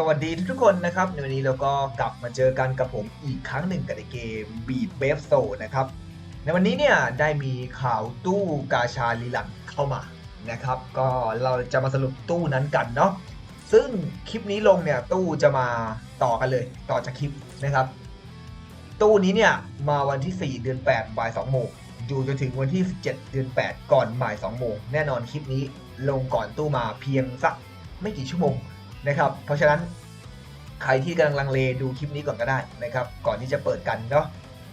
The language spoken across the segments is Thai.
สวัสดีทุกคนนะครับในวันนี้เราก็กลับมาเจอกันกับผมอีกครั้งหนึ่งกับในเกม Beat b a f e s o นะครับ ในวันนี้เนี่ยได้มีข่าวตู้กาชาลีลันเข้ามานะครับ ก็เราจะมาสรุปตู้นั้นกันเนาะซึ่งคลิปนี้ลงเนี่ยตู้จะมาต่อกันเลยต่อจากคลิปนะครับ ตู้นี้เนี่ยมาวันที่ 4 เดือน 8 บ่าย2โมงอยู่จนถึงวันที่ 17 เดือน 8 ก่อนบ่าย2โมงแน่นอนคลิปนี้ลงก่อนตู้มาเพียงสักไม่กี่ชั่วโมง นะครับ เพราะฉะนั้นใครที่กำลังลังเลดูคลิปนี้ก่อนก็ได้นะครับ ก่อนที่จะเปิดกันเนาะ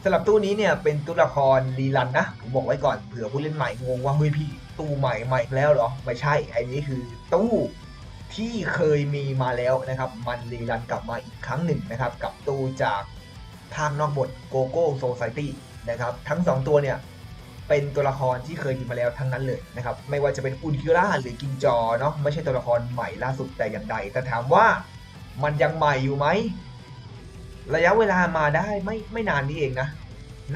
สำหรับตู้นี้เนี่ยเป็นตู้ละครรีลันนะผมบอกไว้ก่อนเผื่อผู้เล่นใหม่งงว่าเฮ้ยพี่ตู้ใหม่ใหม่แล้วเหรอไม่ใช่ไอ้นี้คือตู้ที่เคยมีมาแล้วนะครับ มันรีรันกลับมาอีกครั้งหนึ่งนะครับ กับตู้จากภาคนอกบทโกโก้โซซ i ตี้นะครับ ทั้ง 2 ตัวเนี่ย เป็นตัวละครที่เคยมีมาแล้วทั้งนั้นเลยนะครับไม่ว่าจะเป็นอุนคิร่าหรือกินจอเนาะไม่ใช่ตัวละครใหม่ล่าสุดแต่อย่างใด แต่ถามว่ามันยังใหม่อยู่ไหมระยะเวลามาได้ไม่ไม่นานนี้เองนะ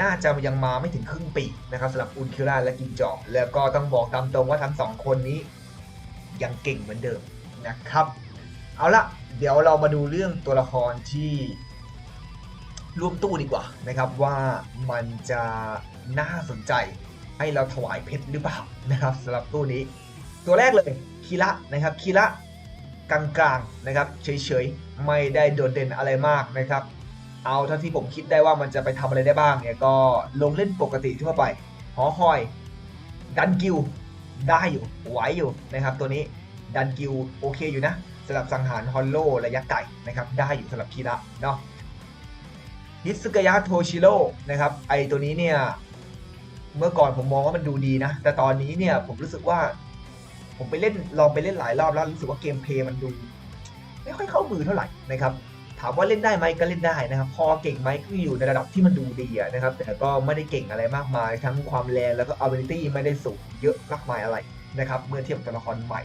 น่าจะยังมาไม่ถึงครึ่งปีนะครับสำหรับอุนคิร่าและกินจอแล้วก็ต้องบอกตามตรงว่าทั้งสองคนนี้ยังเก่งเหมือนเดิมนะครับ เอาละเดี๋ยวเรามาดูเรื่องตัวละครที่ ร่วมตู้ดีกว่านะครับว่ามันจะน่าสนใจให้เราถวายเพชรหรือเปล่านะครับสำหรับตู้นี้ ตัวแรกเลยคีระนะครับคีระกลางๆนะครับเฉยๆ ไม่ได้โดดเด่นอะไรมากนะครับ เอาเท่าที่ผมคิดได้ว่ามันจะไปทำอะไรได้บ้างเนี่ยก็ลงเล่นปกติทั่วไป หอคอย ดันกิวได้อยู่ไหวอยู่นะครับ ตัวนี้ดันกิวโอเคอยู่นะสำหรับสังหารฮอลโลระยะไกลนะครับได้อยู่สำหรับคีระเนาะ ฮิสกายะโทชิโร่นะครับไอตัวนี้เนี่ยเมื่อก่อนผมมองว่ามันดูดีนะ แต่ตอนนี้เนี่ยผมรู้สึกว่า ผมไปเล่นลองไปเล่นหลายรอบแล้วรู้สึกว่าเกมเพลย์มันดูไม่ค่อยเข้ามือเท่าไหร่นะครับถามว่าเล่นได้ไหมก็เล่นได้นะครับ พอเก่งไหมก็อยู่ในระดับที่มันดูดีนะครับ แต่ก็ไม่ได้เก่งอะไรมากมาย ทั้งความแรงแล้วก็ ability ไม่ได้สูงเยอะมากมายอะไรนะครับ เมื่อเทียบกับตัวละครใหม่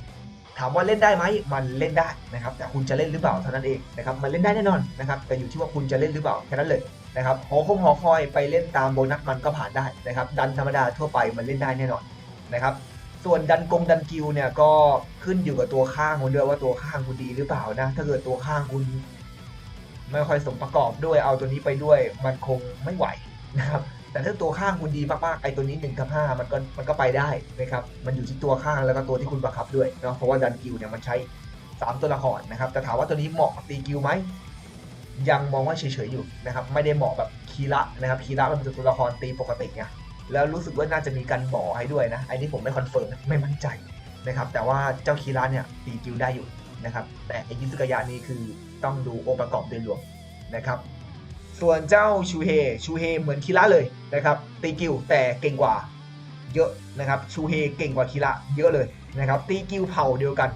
ถามว่าเล่นได้ไหมมันเล่นได้นะครับ แต่คุณจะเล่นหรือเปล่าเท่านั้นเองนะครับมันเล่นได้แน่นอนนะครับแต่อยู่ที่ว่าคุณจะเล่นหรือเปล่าแค่นั้นเลยนะครับหอคงหอคอยไปเล่นตามโบนัสมันก็ผ่านได้นะครับ ดันธรรมดาทั่วไปมันเล่นได้แน่นอนนะครับส่วนดันกงดันกิวเนี่ยก็ขึ้นอยู่กับตัวข้างคุณด้วยว่าตัวข้างคุณดีหรือเปล่านะถ้าเกิดตัวข้างคุณไม่ค่อยสมประกอบด้วยเอาตัวนี้ไปด้วยมันคงไม่ไหวนะครับ แต่ถ้าตัวข้างคุณดีมากๆไอตัวนี้1กับ5มันก็มันก็ไปได้นะครับมันอยู่ที่ตัวข้างแล้วก็ตัวที่คุณบังคับด้วยเนาะเพราะว่าดันกิวเนี่ยมันใช้ 3 ตัวละครนะครับแต่ถามว่าตัวนี้เหมาะกับตีกิวไหมยังมองว่าเฉยๆอยู่นะครับไม่ได้เหมาะแบบคีระนะครับคีระมันเป็นตัวละครตีปกติไงแล้วรู้สึกว่าน่าจะมีการบ่อให้ด้วยนะไอันนี้ผมไม่คอนเฟิร์มไม่มั่นใจนะครับแต่ว่าเจ้าคีระเนี่ยตีกิวได้อยู่นะครับแต่ไอ้ยิสกายะนี่คือต้องดูองค์ประกอบโดยรวมนะครับ ส่วนเจ้าชูเฮชูเฮเหมือนคีระเลยนะครับตีกิวแต่เก่งกว่าเยอะนะครับชูเฮเก่งกว่าคีระเยอะเลยนะครับตีกิวเผ่าเดียวกัน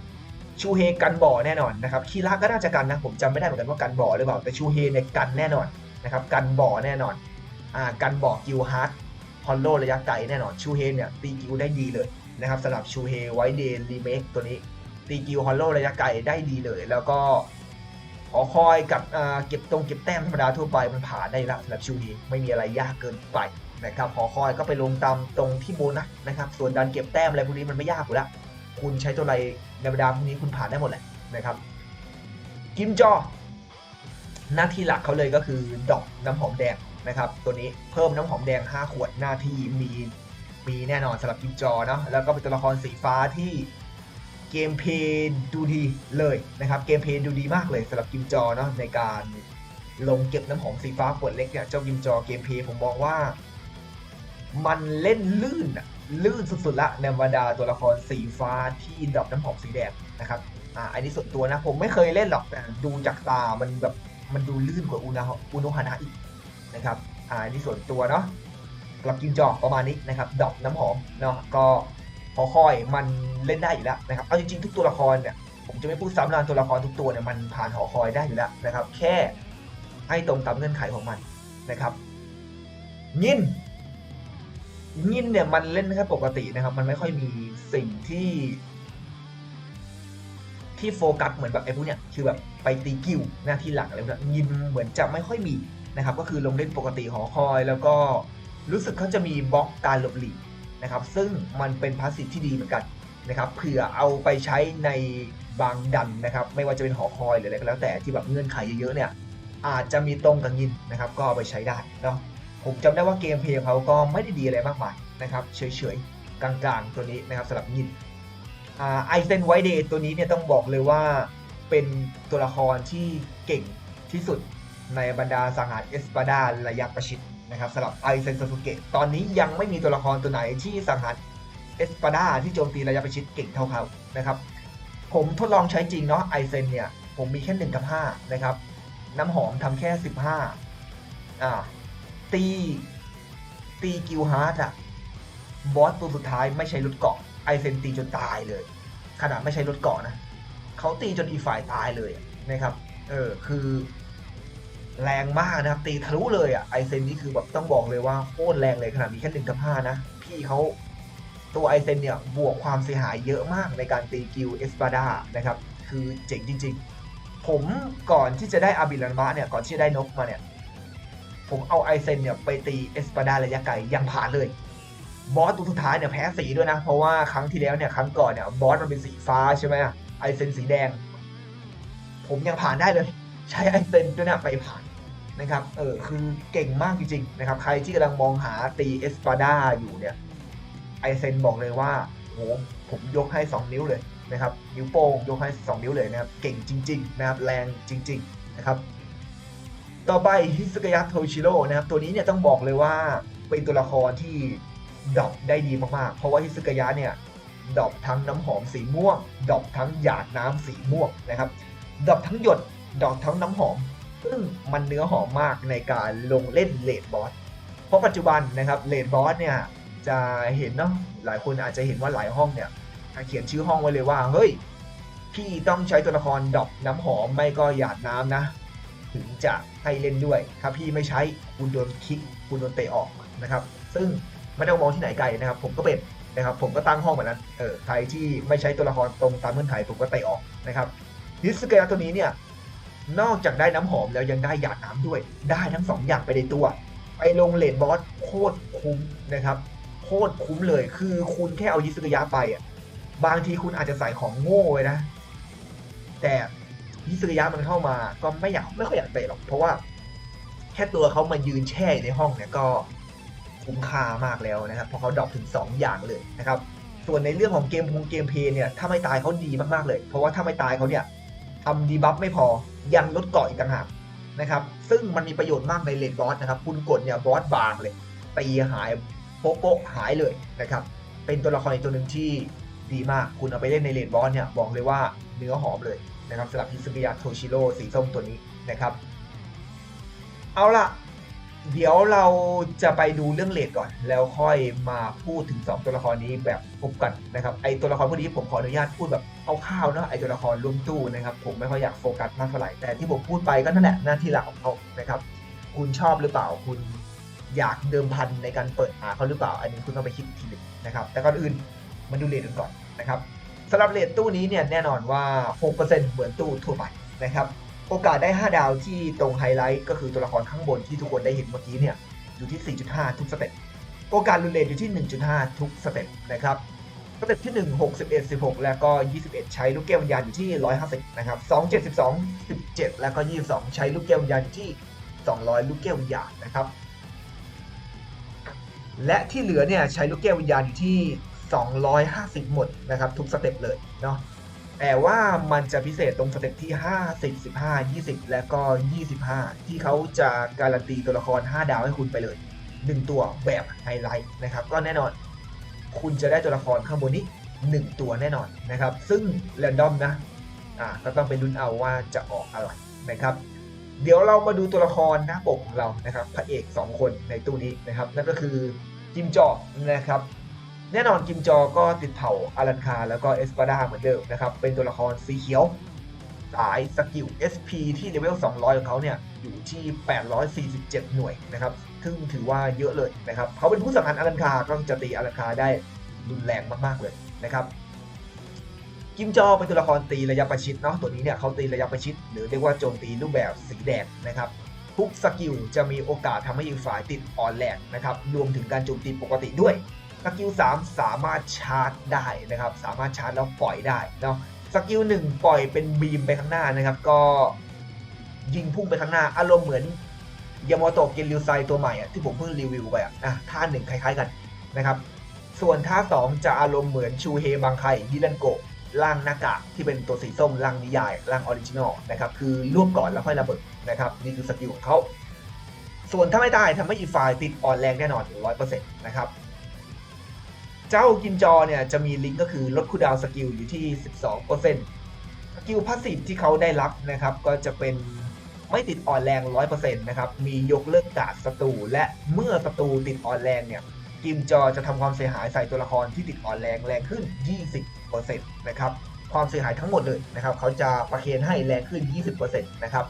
ชูเฮกันบ่อแน่นอนนะครับคีระก็น่าจะกันนะผมจำไม่ได้เหมือนกันว่ากันบ่อหรือเปล่าแต่ชูเฮเนี่ยกันแน่นอนนะครับกันบ่อแน่นอนอ่ากันบ่อกิวฮาร์ดฮอลโลระยะไกลแน่นอนชูเฮเนี่ยตีกิวได้ดีเลยนะครับสำหรับชูเฮไวเดนรีเมคตัวนี้ตีกิวฮอลโลระยะไกลได้ดีเลย แล้วก็ หอคอยกับเก็บตรงเก็บแต้มธรรมดาทั่วไปมันผ่านได้ละสำหรับชูเฮไม่มีอะไรยากเกินไปนะครับหอคอยก็ไปลงตามตรงที่โบนัสนะครับส่วนดันเก็บแต้มอะไรพวกนี้มันไม่ยากอยู่แล้วคุณใช้ตัวอะไรในบรรดาพวกนี้คุณผ่านได้หมดแหละนะครับกิมจอ หน้าที่หลักเขาเลยก็คือดอกน้ำหอมแดงนะครับตัวนี้เพิ่มน้ำหอมแดง 5 ขวดหน้าที่มีมีแน่นอนสำหรับกิมจอเนาะแล้วก็เป็นตัวละครสีฟ้าที่ เกมเพย์ดูดีเลยนะครับเกมเพย์ดูดีมากเลยสำหรับกิมจอเนาะในการลงเก็บน้ำหอมสีฟ้าขวดเล็กเนี่ยเจ้ากิมจอเกมเพย์ผมมองว่า มันเล่นลื่นอะลื่นสุดๆละในบรรดาตัวละครสีฟ้าที่ดรอปน้ำหอมสีแดงนะครับอ่าอันนี้ส่วนตัวนะผมไม่เคยเล่นหรอกแต่ดูจากตามันแบบมันดูลื่นกว่าอุนาอุโนฮานะอีกนะครับอ่าอันนี้ส่วนตัวเนาะกลับกินจอประมาณนี้นะครับดอกน้ำหอมเนาะก็ พอคอยมันเล่นได้อยู่แล้วนะครับ เอาจริงๆทุกตัวละครเนี่ยผมจะไม่พูดซ้ำนานตัวละครทุกตัวเนี่ยมันผ่านหอคอยได้อยู่แล้วนะครับ แค่ให้ตรงตามเงื่อนไขของมันนะครับยินยินเนี่ยมันเล่นแค่ปกตินะครับ มันไม่ค่อยมีสิ่งที่ที่โฟกัสเหมือนแบบไอ้พวกเนี้ยคือแบบไปตีกิวหน้าที่หลักอะไรแบบยินเหมือนจะไม่ค่อยมีนะครับ ก็คือลงเล่นปกติหอคอย แล้วก็รู้สึกเขาจะมีบล็อกการหลบหลีก นะครับ ซึ่งมันเป็นพาสซีฟที่ดีเหมือนกันนะครับเผื่อเอาไปใช้ในบางดันนะครับ ไม่ว่าจะเป็นหอคอยหรืออะไรก็แล้วแต่ที่แบบเงื่อนไขเยอะๆเนี่ยอาจจะมีตรงกับยินนะครับ ก็เอาไปใช้ได้เนาะผมจำได้ว่าเกมเพลย์ของเขาก็ไม่ได้ดีอะไรมากมายนะครับเฉยๆ กลางๆ ตัวนี้นะครับสำหรับยินไอเซนไวเดย์ตัวนี้เนี่ยต้องบอกเลยว่าเป็นตัวละครที่เก่งที่สุดในบรรดาสังหารเอสปาดาระยะประชิด นะครับสำหรับไอเซนซาสุเกะตอนนี้ยังไม่มีตัวละครตัวไหนที่สังหารเอสปาดาที่โจมตีระยะประชิดเก่งเท่าเขานะครับผมทดลองใช้จริงเนาะไอเซนเนี่ยผมมีแค่หนึ่งกับห้านะครับน้ำหอมทำแค่สิบห้าอ่าตีตีกิลฮาร์ดอะบอสตัวสุดท้ายไม่ใช้รถเกาะไอเซนตีจนตายเลย ขนาดไม่ใช้รถเกาะนะเขาตีจนอีฝ่ายตายเลยนะครับ เออ คือ แรงมากนะครับ ตีทะลุเลยอะไอเซนนี่คือแบบต้องบอกเลยว่าโคตรแรงเลยขนาดมีแค่หนึ่งกับห้านะ พี่เขาตัวไอเซนเนี่ยบวกความเสียหายเยอะมากในการตีกิลเอสปาดานะครับ คือเจ๋งจริง ๆ ผมก่อนที่จะได้อาบิลันมะเนี่ยก่อนที่จะได้นกมาเนี่ย ผมเอาไอเซนเนี่ยไปตีเอสปาดาระยะไกลยังผ่านเลยบอสตัวสุดท้ายเนี่ยแพ้สีด้วยนะ เพราะว่าครั้งที่แล้วเนี่ยครั้งก่อนเนี่ยบอสมันเป็นสีฟ้าใช่ไหมไอเซนสีแดง ผมยังผ่านได้เลย ใช้ไอเซนด้วยนะไปผ่าน นะครับ เออ คือเก่งมากจริงๆนะครับ ใครที่กำลังมองหาตีเอสปาดาอยู่เนี่ย ไอเซนบอกเลยว่าโหผมยกให้ 2 นิ้วเลยนะครับ นิ้วโป้งยกให้ 2 นิ้วเลยนะครับ เก่งจริง ๆ นะครับ แรงจริง ๆ นะครับ ต่อไปฮิสกายะโทชิโร่นะครับ ตัวนี้เนี่ยต้องบอกเลยว่าเป็นตัวละครที่ดรอปได้ดีมากๆ เพราะว่าฮิสกายะเนี่ยดรอปทั้งน้ำหอมสีม่วงดรอปทั้งหยาดน้ำสีม่วงนะครับดรอปทั้งหยดดรอปทั้งน้ำหอม ซึ่งมันเนื้อหอมมากในการลงเล่นเลดบอส เพราะปัจจุบันนะครับเลดบอสเนี่ยจะเห็นเนาะหลายคนอาจจะเห็นว่าหลายห้องเนี่ยเขียนชื่อห้องไว้เลยว่าเฮ้ยพี่ต้องใช้ตัวละครดอปน้ำหอมไม่ก็หยาดน้ำนะ ถึงจะให้เล่นด้วย ถ้าพี่ไม่ใช้คุณโดนคิกคุณโดนเตะออกนะครับ ซึ่งไม่ต้องมองที่ไหนไกลนะครับ ผมก็เป็นนะครับ ผมก็ตั้งห้องแบบนั้นเออใครที่ไม่ใช้ตัวละครตรงตามเงื่อนไขผมก็เตะออกนะครับนิสเกะตัวนี้เนี่ย นอกจากได้น้ำหอมแล้วยังได้หยาดน้ำด้วย ได้ทั้งสองอย่างไปในตัว ไปลงเลนบอสโคตรคุ้มนะครับ โคตรคุ้มเลย คือคุณแค่เอายิสกยะไปอะ บางทีคุณอาจจะใส่ของโง่ไว้นะ แต่ยิสกยะมันเข้ามาก็ไม่อยากไม่ค่อยอยากเตะหรอก เพราะว่าแค่ตัวเขามายืนแช่ในห้องเนี่ยก็คุ้มค่ามากแล้วนะครับ เพราะเขาดรอปถึง 2 อย่างเลยนะครับ ส่วนในเรื่องของเกมพงเกมเพลย์เนี่ย ถ้าไม่ตายเขาดีมากๆเลย เพราะว่าถ้าไม่ตายเขาเนี่ยำดีบัฟไม่พอยังลดเกาะอีกต่างหากนะครับ ซึ่งมันมีประโยชน์มากในเลนบอสนะครับ คุณกดเนี่ยบอสบางเลยตีหายโป๊ะโปะหายเลยนะครับ เป็นตัวละครอีกตัวหนึ่งที่ดีมาก คุณเอาไปเล่นในเลนบอสเนี่ยบอกเลยว่าเนื้อหอมเลยนะครับสำหรับฮิซึกิยะโทชิโร่สีส้มตัวนี้นะครับ เอาล่ะ เดี๋ยวเราจะไปดูเรื่องเลดก่อน แล้วค่อยมาพูดถึง 2 ตัวละครนี้แบบพบกันนะครับไอตัวละครพวกนี้ผมขออนุญาตพูดแบบคร่าวๆเนาะไอตัวละครรวมตู้นะครับ ผมไม่ค่อยอยากโฟกัสมากเท่าไหร่แต่ที่ผมพูดไปก็นั่นแหละหน้าที่หลักของเขานะครับคุณชอบหรือเปล่าคุณอยากเดิมพันในการเปิดหาเขาหรือเปล่า อันนี้คุณต้องไปคิดทีหนึ่งนะครับแต่ก่อนอื่นมาดูเลทกันก่อนนะครับสำหรับเลทตู้นี้เนี่ยแน่นอนว่า 6%เหมือนตู้ทั่วไปนะครับ โอกาสได้ 5 ดาวที่ตรงไฮไลท์ก็คือตัวละครข้างบนที่ทุกคนได้เห็นเมื่อกี้เนี่ยอยู่ที่ 4.5 ทุกสเต็ป โอกาสรุนเลทอยู่ที่ 1.5 ทุกสเต็ปนะครับ สเต็ปที่ 1 61 16 แล้วก็ 21 ใช้ลูกแก้ววิญญาณอยู่ที่ 150 นะครับ 2 72 17 แล้วก็ 22 ใช้ลูกแก้ววิญญาณอยู่ที่ 200 ลูกแก้ววิญญาณนะครับ และที่เหลือเนี่ยใช้ลูกแก้ววิญญาณอยู่ที่ 250 หมดนะครับทุกสเต็ปเลยเนาะ แต่ว่ามันจะพิเศษตรงสเต็ปที่ 50 15 20 และก็ 25 ที่เขาจะการันตีตัวละคร 5 ดาวให้คุณไปเลย 1 ตัวแบบไฮไลท์นะครับ ก็แน่นอน คุณจะได้ตัวละครข้างบนนี้ 1 ตัวแน่นอนนะครับ ซึ่งแรนดอมนะอ่าก็ต้องไปลุ้นเอาว่าจะออกอะไรนะครับ เดี๋ยวเรามาดูตัวละครหน้าปกของเรานะครับ พระเอก 2 คนในตู้นี้นะครับ นั่นก็คือจิมจอกนะครับ แน่นอนกิมจอก็ติดเผ่าอารันคาแล้วก็เอสปาดาเหมือนเดิมนะครับ เป็นตัวละครสีเขียว สายสกิล SP ที่เลเวล 200 ของเขาเนี่ย อยู่ที่ 847 หน่วยนะครับ ซึ่งถือว่าเยอะเลยนะครับ เขาเป็นผู้สังหารอารันคา ก็จะตีอารันคาได้รุนแรงมากๆเลยนะครับ กิมจอเป็นตัวละครตีระยะประชิดเนาะ ตัวนี้เนี่ยเขาตีระยะประชิด หรือเรียกว่าโจมตีรูปแบบสีแดงนะครับทุกสกิลจะมีโอกาสทำให้อีกฝ่ายติดออนแลกนะครับ รวมถึงการโจมตีปกติด้วย สกิล3สามารถชาร์จได้นะครับ สามารถชาร์จแล้วปล่อยได้เนาะสกิลหนึ่งปล่อยเป็นบีมไปข้างหน้านะครับ ก็ยิงพุ่งไปข้างหน้า อารมณ์เหมือนยามาโตะเกนริวไซตัวใหม่อะที่ผมเพิ่งรีวิวไปอะอะท่าหนึ่งคล้ายๆกันนะครับ ส่วนท่าสองจะอารมณ์เหมือนชูเฮบังไคฮิรันโกะร่างหน้ากากที่เป็นตัวสีส้มร่างนิยายร่างออริจินอลนะครับคือรวบก่อนแล้วค่อยระเบิดนะครับนี่คือสกิลของเขาส่วนถ้าไม่ได้ทำให้อีกฝ่ายติดอ่อนแรงแน่นอนร้อยเปอร์เซ็นต์นะครับ เจ้ากินจอเนี่ยจะมีลิงก์ก็คือลดคูดาวสกิลอยู่ที่ 12%สกิลพาสซีฟที่เขาได้รับนะครับ ก็จะเป็นไม่ติดอ่อนแรง 100%นะครับ มียกเลิกกาดศัตรูและเมื่อศัตรูติดอ่อนแรงเนี่ยกิมจอจะทำความเสียหายใส่ตัวละครที่ติดอ่อนแรงแรงขึ้น 20%นะครับ ความเสียหายทั้งหมดเลยนะครับ เขาจะประเคนให้แรงขึ้น 20%นะครับ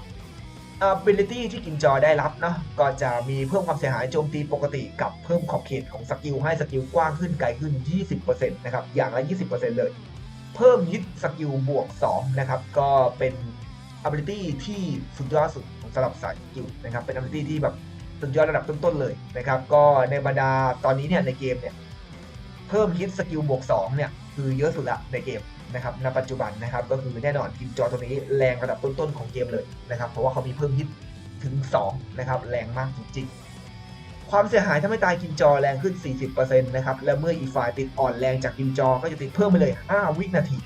ability ที่กินจอได้รับเนาะก็จะมีเพิ่มความเสียหายโจมตีปกติกับเพิ่มขอบเขตของสกิลให้สกิลกว้างขึ้นไกลขึ้น 20%นะครับอย่างละ 20%เลย เพิ่มยึดสกิลบวก 2 นะครับ ก็เป็น ability ที่สุดยอดสุดของสำหรับสายสกิลนะครับ เป็น ability ที่แบบสุดยอดระดับต้นๆเลยนะครับ ก็ในบรรดาตอนนี้เนี่ยในเกมเนี่ยเพิ่มฮิตสกิลบวก2เนี่ยคือเยอะสุดละในเกม นะครับณปัจจุบันนะครับก็คือแน่นอนกิมจอตัวนี้แรงระดับต้นๆของเกมเลยนะครับเพราะว่าเขามีเพิ่มฮิตถึง2นะครับแรงมากจริงๆ ความเสียหายถ้าไม่ตายกิมจอแรงขึ้น 40%นะครับและเมื่ออีกฝ่ายติดอ่อนแรงจากกิมจอก็จะติดเพิ่มไปเลย 5 วินาที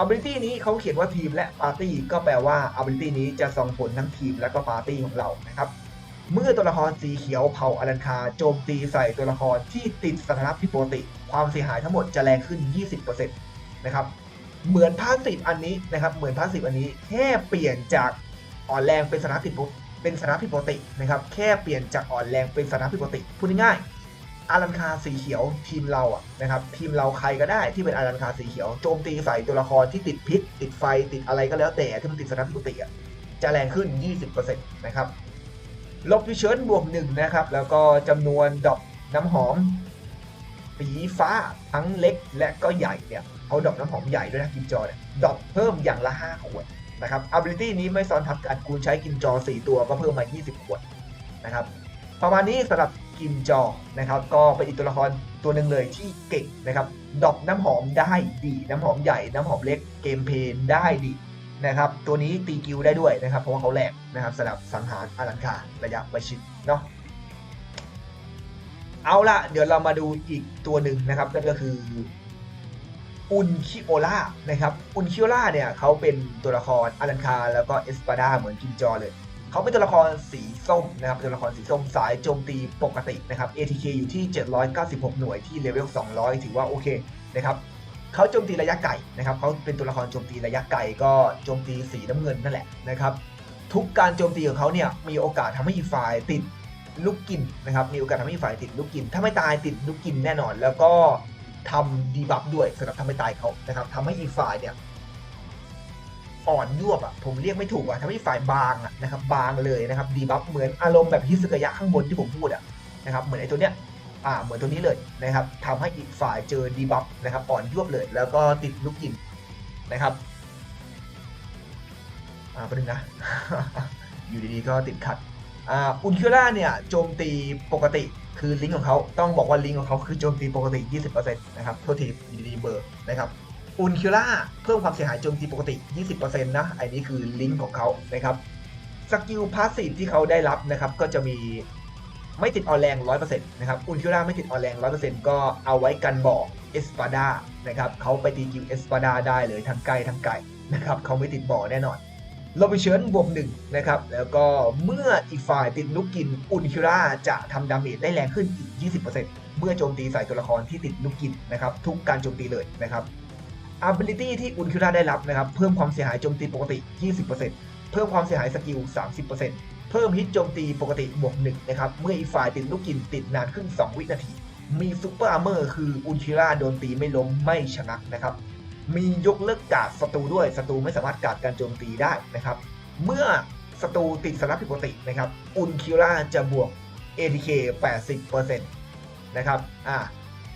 ability นี้เขาเขียนว่าทีมและปาร์ตี้ก็แปลว่า ability นี้จะส่งผลทั้งทีมและก็ปาร์ตี้ของเรานะครับเมื่อตัวละครสีเขียวเผาอลันคาโจมตีใส่ตัวละครที่ติดสถานะผิดปกติ ความเสียหายทั้งหมดจะแรงขึ้น 20%นะครับ เหมือนพาสซีฟอันนี้นะครับ เหมือนพาสซีฟอันนี้แค่เปลี่ยนจากอ่อนแรงเป็นสถานะผิดปกเป็นสถานะผิดปกตินะครับ แค่เปลี่ยนจากอ่อนแรงเป็นสถานะผิดปกติพูดง่ายๆอารันคาสีเขียวทีมเราอะนะครับทีมเราใครก็ได้ที่เป็นอารันคาสีเขียวโจมตีใส่ตัวละครที่ติดพิษ ติดไฟติดอะไรก็แล้วแต่ที่มันติดสถานะผิดปกติอะจะแรงขึ้น 20%นะครับลบวิเชิญบวกหนึ่งนะครับแล้วก็จำนวนดอกน้ำหอมสีฟ้าทั้งเล็กและก็ใหญ่เนี่ย เอาดอกน้ำหอมใหญ่ด้วยนะกิมจอเนี่ยดอกเพิ่มอย่างละ 5 ขวดนะครับ ability นี้ไม่ซ้อนทับกันคุณใช้กิมจอ 4 ตัวก็เพิ่มมา 20 ขวดนะครับประมาณนี้สำหรับกิมจอนะครับ ก็เป็นอีกตัวละครตัวหนึ่งเลยที่เก่งนะครับดอกน้ำหอมได้ดีน้ำหอมใหญ่น้ำหอมเล็กเกมเพลย์ได้ดีนะครับ ตัวนี้ตีกิลได้ด้วยนะครับ เพราะว่าเขาแหลกนะครับสำหรับสังหารอารันคาระยะประชิดเนาะเอาละเดี๋ยวเรามาดูอีกตัวหนึ่งนะครับนั่นก็คือ อุนคิโอล่านะครับอุนคิโอล่าเนี่ยเขาเป็นตัวละครอารันคาแล้วก็เอสปาดาเหมือนกินจอเลยเขาเป็นตัวละครสีส้มนะครับตัวละครสีส้มสายโจมตีปกตินะครับ ATK อยู่ที่ 796 หน่วยที่เลเวล 200 ถือว่าโอเคนะครับเขาโจมตีระยะไกลนะครับเขาเป็นตัวละครโจมตีระยะไกลก็โจมตีสีน้ำเงินนั่นแหละนะครับทุกการโจมตีของเขาเนี่ยมีโอกาสทำให้อีกฝ่ายติดลูกกินนะครับมีโอกาสทำให้อีฝ่ายติดลูกกิน ถ้าไม่ตายติดลูกกินแน่นอน แล้วก็ ทำดีบัฟด้วยสำหรับทำให้ตายเขานะครับทำให้อีกฝ่ายเนี่ยอ่อนยวบอะผมเรียกไม่ถูกอะทำให้ฝ่ายบางอะนะครับบางเลยนะครับดีบัฟเหมือนอารมณ์แบบฮิสกยะข้างบนที่ผมพูดอะนะครับเหมือนไอ้ตัวเนี้ยอ่าเหมือนตัวนี้เลยนะครับทำให้อีกฝ่ายเจอดีบัฟนะครับอ่อนยวบเลย แล้วก็ติดลูกกินนะครับอ่าประเด็นนะ อยู่ดีๆก็ติดขัดอ่าอุนคิล่าเนี่ยโจมตีปกติ คือลิงก์ของเขาต้องบอกว่าลิงก์ของเขาคือโจมตีปกติ 20%นะครับโทษทีอยู่ดีเบอร์นะครับอุนคิล่าเพิ่มความเสียหายโจมตีปกติ 20%นะอันนี้คือลิงก์ของเขานะครับสกิลพาสซีฟที่เขาได้รับนะครับก็จะมีไม่ติดออนแรง 100%นะครับอุนคิล่าไม่ติดออนแรง 100%ก็เอาไว้กันบอกเอสปาดานะครับเขาไปตีกิวเอสปาดาได้เลยทั้งไกลทั้งไกลนะครับเขาไม่ติดบ่อแน่นอน โลบิเชิญบวกหนึ่งนะครับ แล้วก็เมื่ออีกฝ่ายติดลูกกินอุนคิล่าจะทำดาเมจได้แรงขึ้นอีก 20%เมื่อโจมตีใส่ตัวละครที่ติดลูกกินนะครับ ทุกการโจมตีเลยนะครับ ability ที่อุนคิล่าได้รับนะครับ เพิ่มความเสียหายโจมตีปกติ 20%เพิ่มความเสียหายสกิล 30%เพิ่มฮิตโจมตีปกติบวกหนึ่งนะครับ เมื่ออีกฝ่ายติดลูกกินติดนานขึ้น 2 วินาที มีซูเปอร์อาร์เมอร์คืออุนชิราโดนตีไม่ล้มไม่ชนะนะครับ มียกเลิกการ์ดศัตรูด้วยศัตรูไม่สามารถการดการโจมตีได้นะครับ เมื่อศัตรูติดสลับผิดปกตินะครับอุนคิราจะบวก ATK 80%นะครับอ่า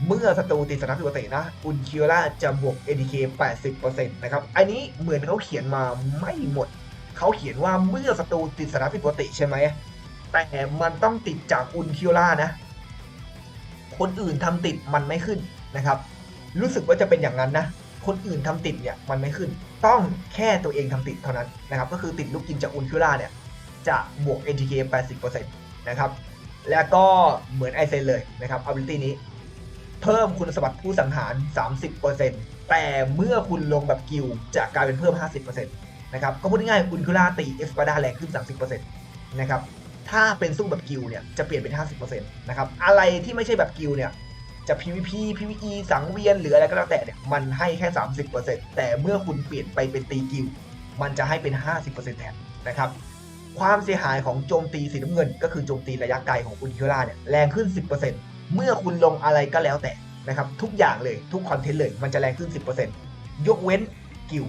เมื่อศัตรูติดสถานะผิดปกตินะอุนคิราจะบวก ATK 80%นะครับอันนี้เหมือนเขาเขียนมาไม่หมด เขาเขียนว่าเมื่อศัตรูติดสถานะผิดปกติใช่ไหมแต่มันต้องติดจากอุนคิล่านะ คนอื่นทำติดมันไม่ขึ้นนะครับ รู้สึกว่าจะเป็นอย่างนั้นนะ คนอื่นทำติดเนี่ยมันไม่ขึ้น ต้องแค่ตัวเองทำติดเท่านั้นนะครับก็คือติดลูกกินจากอุนคิล่าเนี่ยจะบวก NTK 80%นะครับแล้วก็เหมือนไอเซนเลยนะครับ ability นี้ เพิ่มคุณสมบัติผู้สังหาร 30%แต่เมื่อคุณลงแบบกิลจะกลายเป็นเพิ่ม 50%นะครับก็พูดง่ายๆอุนคิล่าตีเอสปาดาแรงขึ้น 30%นะครับถ้าเป็นสู้แบบกิลเนี่ยจะเปลี่ยนเป็น 50%นะครับอะไรที่ไม่ใช่แบบกิลเนี่ย จะ PVP PVE สังเวียนหรืออะไรก็แล้วแต่เนี่ยมันให้แค่ 30%แต่เมื่อคุณเปลี่ยนไปเป็นตีกิลมันจะให้เป็น 50%แทนนะครับความเสียหายของโจมตีสีน้ำเงิน ก็คือโจมตีระยะไกลของอุนคิล่าเนี่ยแรงขึ้น 10%เมื่อคุณลงอะไรก็แล้วแต่นะครับทุกอย่างเลยทุกคอนเทนต์เลยมันจะแรงขึ้น 10%ยกเว้นกิล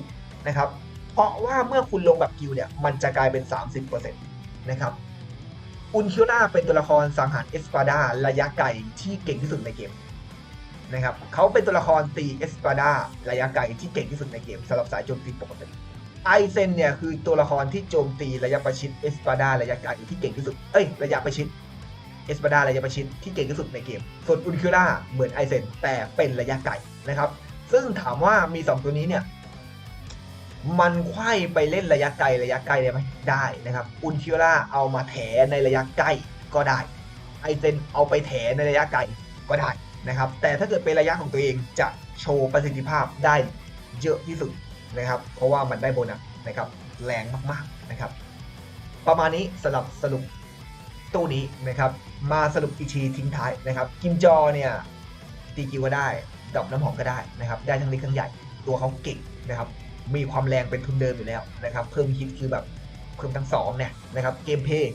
นะครับเพราะว่าเมื่อคุณลงแบบกิลเนี่ยมันจะกลายเป็น 30%นะครับอุนคิล่าเป็นตัวละครสังหารเอสปาดาระยะไกลที่เก่งที่สุดในเกม นะครับเขาเป็นตัวละครตีเอสปาดาระยะไกลที่เก่งที่สุดในเกมสำหรับสายโจมตีปกติไอเซนเนี่ยคือตัวละครที่โจมตีระยะประชิดเอสปาดาระยะไกลที่เก่งที่สุดเอ้ยระยะประชิดเอสปาดาระยะประชิดที่เก่งที่สุดในเกม ส่วนอุนคิล่าเหมือนไอเซนแต่เป็นระยะไกลนะครับซึ่งถามว่ามี 2 ตัวนี้เนี่ยมันไขว้ไปเล่นระยะไกลระยะไกลได้ไหมได้นะครับอุนคิล่าเอามาแถในระยะใกล้ก็ได้ไอเซนเอาไปแถในระยะไกลก็ได้ นะครับ แต่ถ้าเกิดเป็นระยะของตัวเองจะโชว์ประสิทธิภาพได้เยอะที่สุดนะครับ เพราะว่ามันได้โบนัสนะครับแรงมากๆนะครับ ประมาณนี้สำหรับสรุปตู้นี้นะครับ มาสรุปอีกทีทิ้งท้ายนะครับ กิมจอเนี่ยตีกิวก็ได้ดอกน้ำหอมก็ได้นะครับ ได้ทั้งเล็กทั้งใหญ่ตัวเขาเก่งนะครับ มีความแรงเป็นทุนเดิมอยู่แล้วนะครับ เพิ่มฮิตคือแบบเพิ่มทั้งสองเนี่ยนะครับ เกมเพย์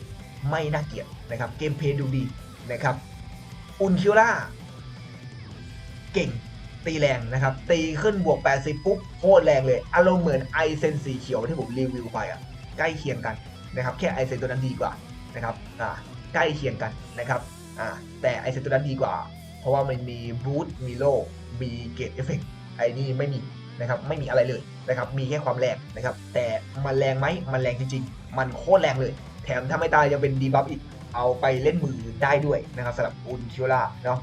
ไม่น่าเกลียดนะครับ เกมเพย์ดูดีนะครับ อุนคิล่า เก่งตีแรงนะครับ ตีขึ้นบวก 80 ปุ๊บโคตรแรงเลย อารมณ์เหมือนไอเซนสีเขียวที่ผมรีวิวไปอะใกล้เคียงกันนะครับแค่ไอเซนตัวนั้นดีกว่านะครับอ่าใกล้เคียงกันนะครับอ่าแต่ไอเซนตัวนั้นดีกว่า เพราะว่ามันมีบูทมีโลมีเกตเอฟเฟกต์ไอนี่ไม่มีนะครับไม่มีอะไรเลยนะครับมีแค่ความแรงนะครับแต่มันแรงไหมมันแรงจริงๆ มันโคตรแรงเลย แถมถ้าไม่ตายยังเป็นดีบัฟอีกเอาไปเล่นมือได้ด้วยนะครับสำหรับอุนคิวล่าเนาะ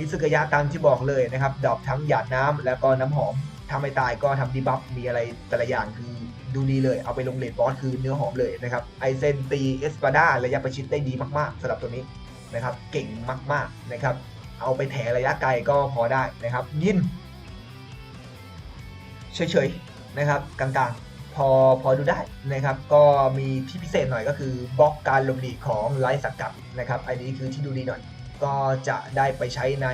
นิสกยะตามที่บอกเลยนะครับดรอปทั้งหยาดน้ำแล้วก็น้ำหอมถ้าไม่ตายก็ทำดีบัฟมีอะไรแต่ละอย่างคือดูดีเลยเอาไปลงเลดบอสคือเนื้อหอมเลยนะครับไอเซนตีเอสปาดาระยะประชิดได้ดีมากๆสำหรับตัวนี้นะครับเก่งมากๆนะครับเอาไปแถระยะไกลก็พอได้นะครับ ยินเฉยๆนะครับกลางๆ พอพอดูได้นะครับ ก็มีที่พิเศษหน่อยก็คือบล็อกการลงดีของไลฟ์สังกัดนะครับอันนี้คือที่ดูดีหน่อย ก็จะได้ไปใช้ใน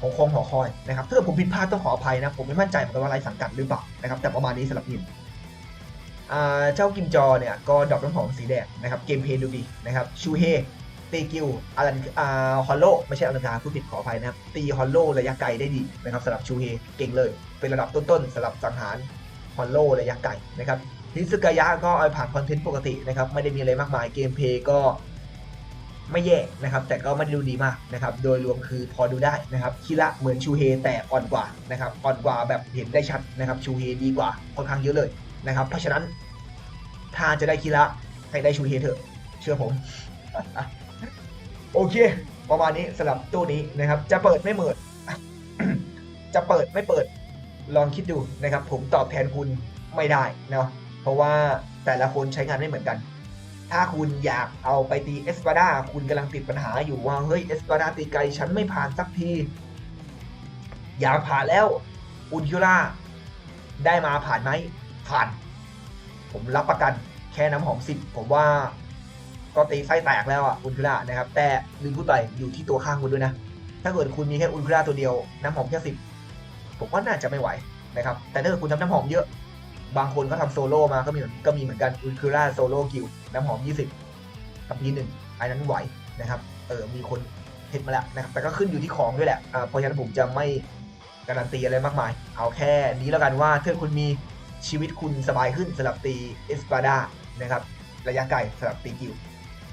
หอคงหอคอยนะครับถ้าเกิดผมผิดพลาดต้องขออภัยนะ ผมไม่มั่นใจเหมือนกันว่าไลฟ์สังกัดหรือเปล่านะครับแต่ประมาณนี้สำหรับยินเจ้ากิมจอเนี่ยก็ดรอกน้ำหอมสีแดงนะครับเกมเพย์ดูดีนะครับชูเฮตีกิลอารันฮอลโลไม่ใช่อลันคาผู้ผิดขออภัยนะครับตีฮอลโลระยะไกลได้ดีนะครับสำหรับชูเฮเก่งเลย เป็นระดับต้นๆสำหรับสังหารฮอลโลระยะไกลนะครับฮิซึกายะก็เอาผ่านคอนเทนต์ปกตินะครับไม่ได้มีอะไรมากมายเกมเพย์ก็ ไม่แย่นะครับ แต่ก็ไม่ได้ดูดีมากนะครับ โดยรวมคือพอดูได้นะครับคิระเหมือนชูเฮแต่อ่อนกว่านะครับอ่อนกว่าแบบเห็นได้ชัดนะครับชูเฮดีกว่าค่อนข้างเยอะเลยนะครับ เพราะฉะนั้นถ้าจะได้คิระให้ได้ชูเฮเถอะ เชื่อผม โอเค ประมาณนี้สำหรับตู้นี้นะครับ จะเปิดไม่เปิด จะเปิดไม่เปิด ลองคิดดูนะครับ ผมตอบแทนคุณไม่ได้เนาะเพราะว่าแต่ละคนใช้งานไม่เหมือนกัน ถ้าคุณอยากเอาไปตีเอสปาดาคุณกำลังติดปัญหาอยู่ว่าเฮ้ยเอสปาดาตีไกลฉันไม่ผ่านสักที อยากผ่านแล้วอุนคิล่าได้มาผ่านไหมผ่าน ผมรับประกันแค่น้ำหอมสิบผมว่าก็ตีไส้แตกแล้วอะอุลตร้านะครับ แต่ลืมพูดไปอยู่ที่ตัวข้างคุณด้วยนะ ถ้าเกิดคุณมีแค่อุลตร้าตัวเดียว น้ำหอมแค่สิบผมว่าน่าจะไม่ไหวนะครับแต่ถ้าเกิดคุณทำน้ำหอมเยอะ บางคนก็ทำโซโล่มาก็มีก็มีเหมือนกันอุลตร้าโซโล่กิล น้ำหอม 20 กับพีหนึ่งอันนั้นไหวนะครับ เออ มีคนเห็นมาแล้วนะครับ แต่ก็ขึ้นอยู่ที่ของด้วยแหละ อ่า เพราะฉะนั้นผมจะไม่การันตีอะไรมากมาย เอาแค่นี้แล้วกันว่าถ้าคุณมีชีวิตคุณสบายขึ้นสำหรับตีเอสปาดานะครับ ระยะไกลสำหรับตีกิล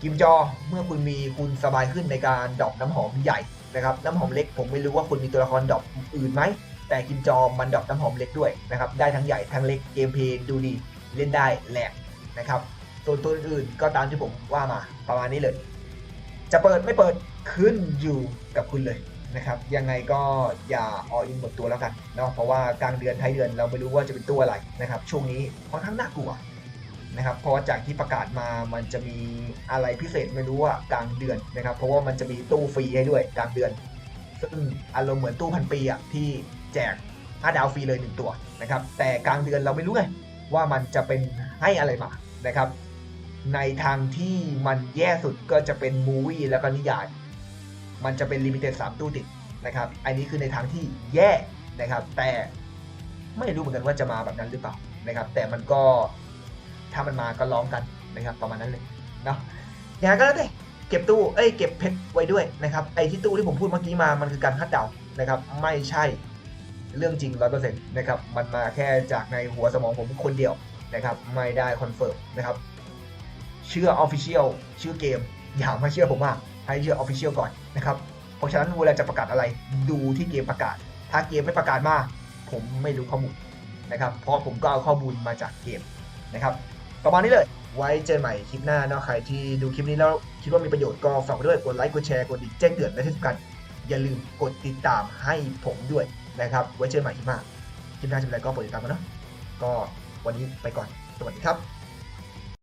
กิมจอ เมื่อคุณมีคุณสบายขึ้นในการดรอปน้ำหอมใหญ่นะครับน้ำหอมเล็กผมไม่รู้ว่าคุณมีตัวละครดรอปอื่นไหมแต่กิมจอมันดรอปน้ำหอมเล็กด้วยนะครับได้ทั้งใหญ่ทั้งเล็กเกมเพลย์ดูดีเล่นได้แหลกนะครับ ส่วนตัวอื่นๆก็ตามที่ผมว่ามาประมาณนี้เลย จะเปิดไม่เปิดขึ้นอยู่กับคุณเลยนะครับยังไงก็อย่าออินหมดตัวแล้วกันเนาะเพราะว่ากลางเดือนท้ายเดือนเราไม่รู้ว่าจะเป็นตัวอะไรนะครับช่วงนี้ค่อนข้างน่ากลัวนะครับเพราะจากที่ประกาศมามันจะมีอะไรพิเศษไม่รู้ว่ากลางเดือนนะครับเพราะว่ามันจะมีตู้ฟรีให้ด้วยกลางเดือน ซึ่งอารมณ์เหมือนตู้พันปีอะที่แจก5ดาวฟรีเลยหนึ่งตัวนะครับแต่กลางเดือนเราไม่รู้ไงว่ามันจะเป็นให้อะไรมานะครับ ในทางที่มันแย่สุดก็จะเป็นมูวี่แล้วก็นิยาย มันจะเป็นลิมิเต็ดสามตู้ติดนะครับ อันนี้คือในทางที่แย่นะครับ แต่ไม่รู้เหมือนกันว่าจะมาแบบนั้นหรือเปล่านะครับ แต่มันก็ถ้ามันมาก็ร้องกันนะครับประมาณนั้นเลยเนาะอย่างนั้นก็แล้วแต่เก็บตู้ เอ้ย เก็บเพชรไว้ด้วยนะครับ ไอ้ที่ตู้ที่ผมพูดเมื่อกี้มา มันคือการคาดเดานะครับ ไม่ใช่เรื่องจริงร้อยเปอร์เซ็นต์นะครับ มันมาแค่จากในหัวสมองผมคนเดียวนะครับ ไม่ได้คอนเฟิร์มนะครับ เชื่อ Official ชื่อเกม อย่ามาเชื่อผมมากให้เชื่อ Official ก่อนนะครับเพราะฉะนั้นเวลาจะประกาศอะไรดูที่เกมประกาศ ถ้าเกมไม่ประกาศมา ผมไม่รู้ข้อมูลนะครับเพราะผมก็เอาข้อมูลมาจากเกมนะครับประมาณนี้เลยไว้เจอกันใหม่คลิปหน้าเนาะใครที่ดูคลิปนี้แล้วคิดว่ามีประโยชน์ก็ฝากด้วยกดไลค์กดแชร์กดติดแจ้งเตือนและที่สำคัญอย่าลืมกดติดตามให้ผมด้วยนะครับ ไว้เจอกันใหม่คลิปหน้าคลิปหน้าจะเป็นอะไรก็โปรดติดตามกันเนาะก็วันนี้ไปก่อน สวัสดีครับ